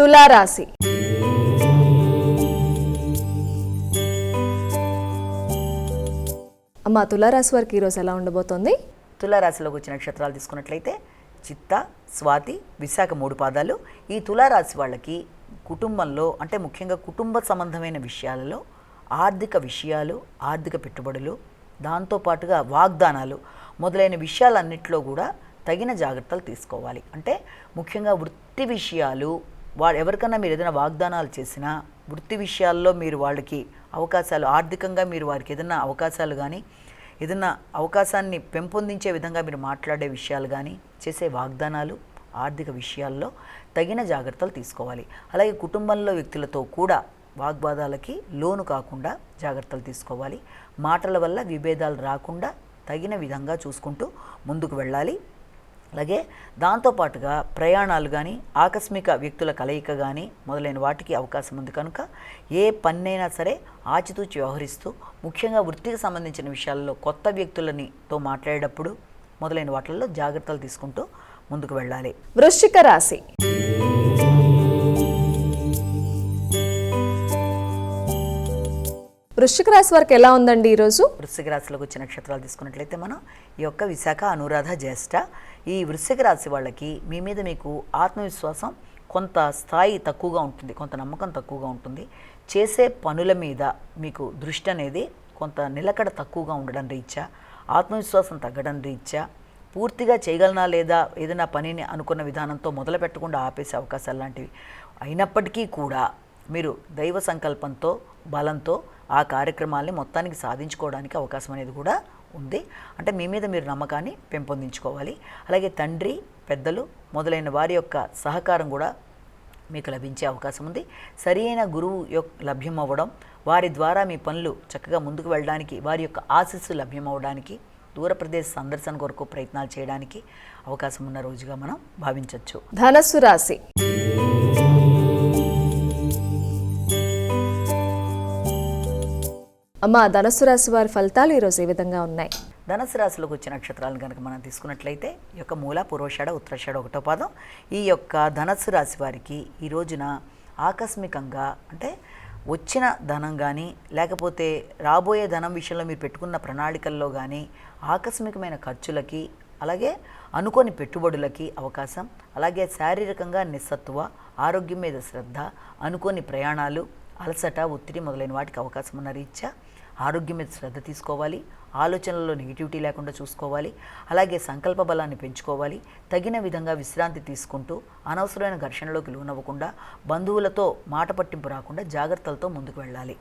తులారాశి. అమ్మ తులారాశి వారికి ఈరోజు ఎలా ఉండబోతోంది? తులారాశిలోకి వచ్చిన నక్షత్రాలు తీసుకున్నట్లయితే చిత్త స్వాతి విశాఖ మూడు పాదాలు. ఈ తులారాశి వాళ్ళకి కుటుంబంలో అంటే ముఖ్యంగా కుటుంబ సంబంధమైన విషయాలలో ఆర్థిక విషయాలు ఆర్థిక పెట్టుబడులు దాంతోపాటుగా వాగ్దానాలు మొదలైన విషయాలన్నింటిలో కూడా తగిన జాగ్రత్తలు తీసుకోవాలి. అంటే ముఖ్యంగా వృత్తి విషయాలు వా ఎవరికన్నా మీరు ఏదైనా వాగ్దానాలు చేసినా వృత్తి విషయాల్లో మీరు వాళ్ళకి అవకాశాలు ఆర్థికంగా మీరు వారికి ఏదైనా అవకాశాలు కానీ ఏదైనా అవకాశాన్ని పెంపొందించే విధంగా మీరు మాట్లాడే విషయాలు కానీ చేసే వాగ్దానాలు ఆర్థిక విషయాల్లో తగిన జాగ్రత్తలు తీసుకోవాలి. అలాగే కుటుంబంలో వ్యక్తులతో కూడా వాగ్వాదాలకి లోను కాకుండా జాగ్రత్తలు తీసుకోవాలి. మాటల వల్ల విభేదాలు రాకుండా తగిన విధంగా చూసుకుంటూ ముందుకు వెళ్ళాలి. అలాగే దాంతోపాటుగా ప్రయాణాలు కానీ ఆకస్మిక వ్యక్తుల కలయిక కానీ మొదలైన వాటికి అవకాశం ఉంది కనుక ఏ పన్నైనా సరే ఆచితూచి వ్యవహరిస్తూ ముఖ్యంగా వృత్తికి సంబంధించిన విషయాల్లో కొత్త వ్యక్తులనితో మాట్లాడేటప్పుడు మొదలైన వాటిల్లో జాగ్రత్తలు తీసుకుంటూ ముందుకు వెళ్ళాలి. వృశ్చిక రాశి. వృశ్చిక రాశి వారికి ఎలా ఉందండి ఈరోజు? వృశ్చిక రాశిలోకి వచ్చిన నక్షత్రాలు తీసుకున్నట్లయితే మనం ఈ యొక్క విశాఖ అనురాధ జ్యేష్ఠ ఈ వృశ్చిక రాశి వాళ్ళకి మీ మీద మీకు ఆత్మవిశ్వాసం కొంత స్థాయి తక్కువగా ఉంటుంది కొంత నమ్మకం తక్కువగా ఉంటుంది. చేసే పనుల మీద మీకు దృష్టి అనేది కొంత నిలకడ తక్కువగా ఉండడం రీత్యా ఆత్మవిశ్వాసం తగ్గడం రీత్యా పూర్తిగా చేయగలనా లేదా ఏదైనా పనిని అనుకున్న విధానంతో మొదలు పెట్టకుండా ఆపేసే అవకాశాలు లాంటివి అయినప్పటికీ కూడా మీరు దైవ సంకల్పంతో బలంతో ఆ కార్యక్రమాల్ని మొత్తానికి సాధించుకోవడానికి అవకాశం అనేది కూడా ఉంది. అంటే మీ మీద మీరు నమ్మకాన్ని పెంపొందించుకోవాలి. అలాగే తండ్రి పెద్దలు మొదలైన వారి యొక్క సహకారం కూడా మీకు లభించే అవకాశం ఉంది. సరియైన గురువు యొక్క లభ్యం అవ్వడం వారి ద్వారా మీ పనులు చక్కగా ముందుకు వెళ్ళడానికి వారి యొక్క ఆశీస్సు లభ్యం అవ్వడానికి దూర ప్రదేశ సందర్శన కొరకు ప్రయత్నాలు చేయడానికి అవకాశం ఉన్న రోజుగా మనం భావించవచ్చు ధనస్సు రాశి. అమ్మ ధనుసు రాశి వారి ఫలితాలు ఈరోజు ఏ విధంగా ఉన్నాయి? ధనుసు రాశిలోకి వచ్చిన నక్షత్రాలను కనుక మనం తీసుకున్నట్లయితే ఈ యొక్క మూల పూర్వషాఢ ఉత్తరాషాఢ ఒకటో పాదం. ఈ యొక్క ధనుసు రాశి వారికి ఈ రోజున ఆకస్మికంగా అంటే వచ్చిన ధనం కానీ లేకపోతే రాబోయే ధనం విషయంలో మీరు పెట్టుకున్న ప్రణాళికల్లో కానీ ఆకస్మికమైన ఖర్చులకి అలాగే అనుకోని పెట్టుబడులకి అవకాశం అలాగే శారీరకంగా నిస్సత్వ ఆరోగ్యం మీద శ్రద్ధ అనుకోని ప్రయాణాలు అలసట ఒత్తిడి మొదలైన వాటికి అవకాశం ఉన్న రీత్యా ఆరోగ్యం మీద శ్రద్ధ తీసుకోవాలి ఆలోచనల్లో నెగిటివిటీ లేకుండా చూసుకోవాలి అలాగే సంకల్ప బలాన్ని పెంచుకోవాలి తగిన విధంగా విశ్రాంతి తీసుకుంటూ అనవసరమైన ఘర్షణలోకి లోనవ్వకుండా బంధువులతో మాట పట్టింపు రాకుండా జాగ్రత్తలతో ముందుకు వెళ్ళాలి.